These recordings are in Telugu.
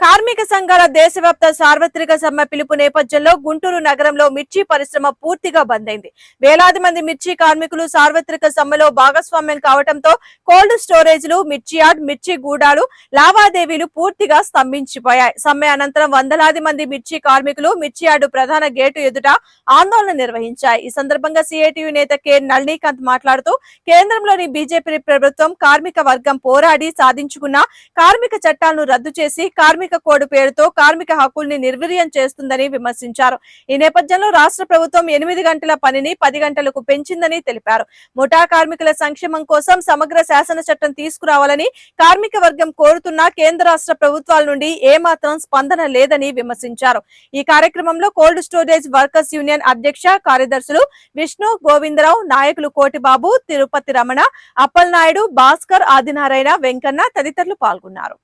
కార్మిక సంఘాల దేశవ్యాప్త సార్వత్రిక సమ్మె పిలుపు నేపథ్యంలో గుంటూరు నగరంలో మిర్చి పరిశ్రమ పూర్తిగా బంద్ అయింది వేలాది మంది మిర్చి కార్మికులు సార్వత్రిక సమ్మెలో భాగస్వామ్యం కావడంతో కోల్డ్ స్టోరేజ్లు మిర్చి యార్డ్ మిర్చి గూడాలు లావాదేవీలు పూర్తిగా స్తంభించిపోయాయి. సమ్మె అనంతరం వందలాది మంది మిర్చి కార్మికులు మిర్చి యార్డు ప్రధాన గేటు ఎదుట ఆందోళన నిర్వహించాయి. ఈ సందర్భంగా సిఐటియు నేత కె. నళినీకాంత్ మాట్లాడుతూ కేంద్రంలోని బీజేపీ ప్రభుత్వం కార్మిక వర్గం పోరాడి సాధించుకున్న కార్మిక చట్టాలను రద్దు చేసి కార్మిక కోడ్ పేరుతో కార్మిక హక్కుల్ని నిర్వీర్యం చేస్తుందని విమర్శించారు. ఈ నేపథ్యంలో రాష్ట్ర ప్రభుత్వం ఎనిమిది గంటల పనిని పది గంటలకు పెంచిందని తెలిపారు. ముఠా కార్మికుల సంక్షేమం కోసం సమగ్ర శాసన చట్టం తీసుకురావాలని కార్మిక వర్గం కోరుతున్నా కేంద్ర రాష్ట్ర ప్రభుత్వాల నుండి ఏమాత్రం స్పందన లేదని విమర్శించారు. ఈ కార్యక్రమంలో కోల్డ్ స్టోరేజ్ వర్కర్స్ యూనియన్ అధ్యక్ష కార్యదర్శులు విష్ణు గోవిందరావు నాయకులు కోటిబాబు తిరుపతి రమణ అప్పలనాయుడు భాస్కర్ ఆదినారాయణ వెంకన్న తదితరులు పాల్గొన్నారు.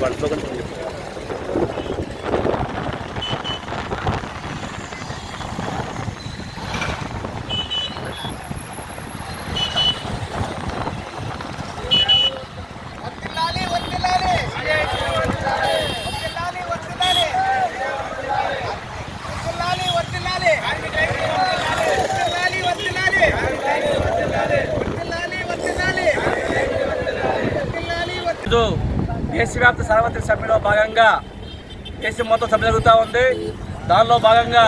బంట్లో కనుక ಇದು దేశవ్యాప్త సార్వత్రిక సభ్యులో భాగంగా దేశం మొత్తం సభ జరుగుతూ ఉంది. దానిలో భాగంగా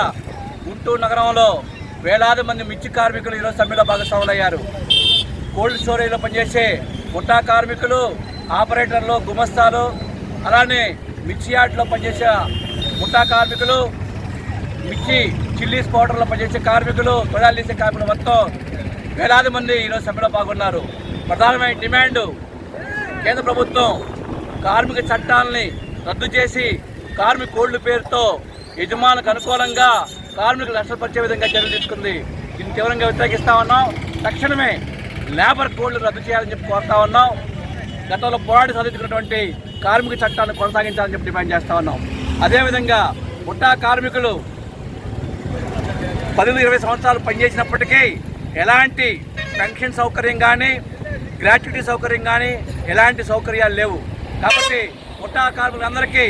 గుంటూరు నగరంలో వేలాది మంది మిర్చి కార్మికులు ఈరోజు సమ్మెలో భాగస్వాములయ్యారు. కోల్డ్ స్టోరేజ్లో పనిచేసే ముఠా కార్మికులు ఆపరేటర్లు గుమస్తాలు అలానే మిర్చి యార్డ్లో పనిచేసే ముఠా కార్మికులు మిర్చి చిల్లీస్ పౌడర్లో పనిచేసే కార్మికులు తొడాలు తీసే కార్మికులు మొత్తం వేలాది మంది ఈరోజు సభ్యులో పాల్గొన్నారు. ప్రధానమైన డిమాండ్ కేంద్ర ప్రభుత్వం కార్మిక చట్టాలని రద్దు చేసి కార్మిక కోడ్ల పేరుతో యజమానులకు అనుకూలంగా కార్మికులు నష్టపరిచే విధంగా చర్యలు తీసుకుంది. దీన్ని తీవ్రంగా వ్యతిరేకిస్తా ఉన్నాం. తక్షణమే లేబర్ కోడ్లు రద్దు చేయాలని చెప్పి కోరుతా ఉన్నాం. గతంలో పోరాడి సాధించుకున్నటువంటి కార్మిక చట్టాలను కొనసాగించాలని చెప్పి డిమాండ్ చేస్తా ఉన్నాం. అదేవిధంగా ముఠా కార్మికులు పదిహేను ఇరవై సంవత్సరాలు పనిచేసినప్పటికీ ఎలాంటి పెన్షన్ సౌకర్యం కానీ గ్రాట్యుటీ సౌకర్యం కానీ ఎలాంటి సౌకర్యాలు లేవు. కాబట్టి ముఠా కార్మికులందరికీ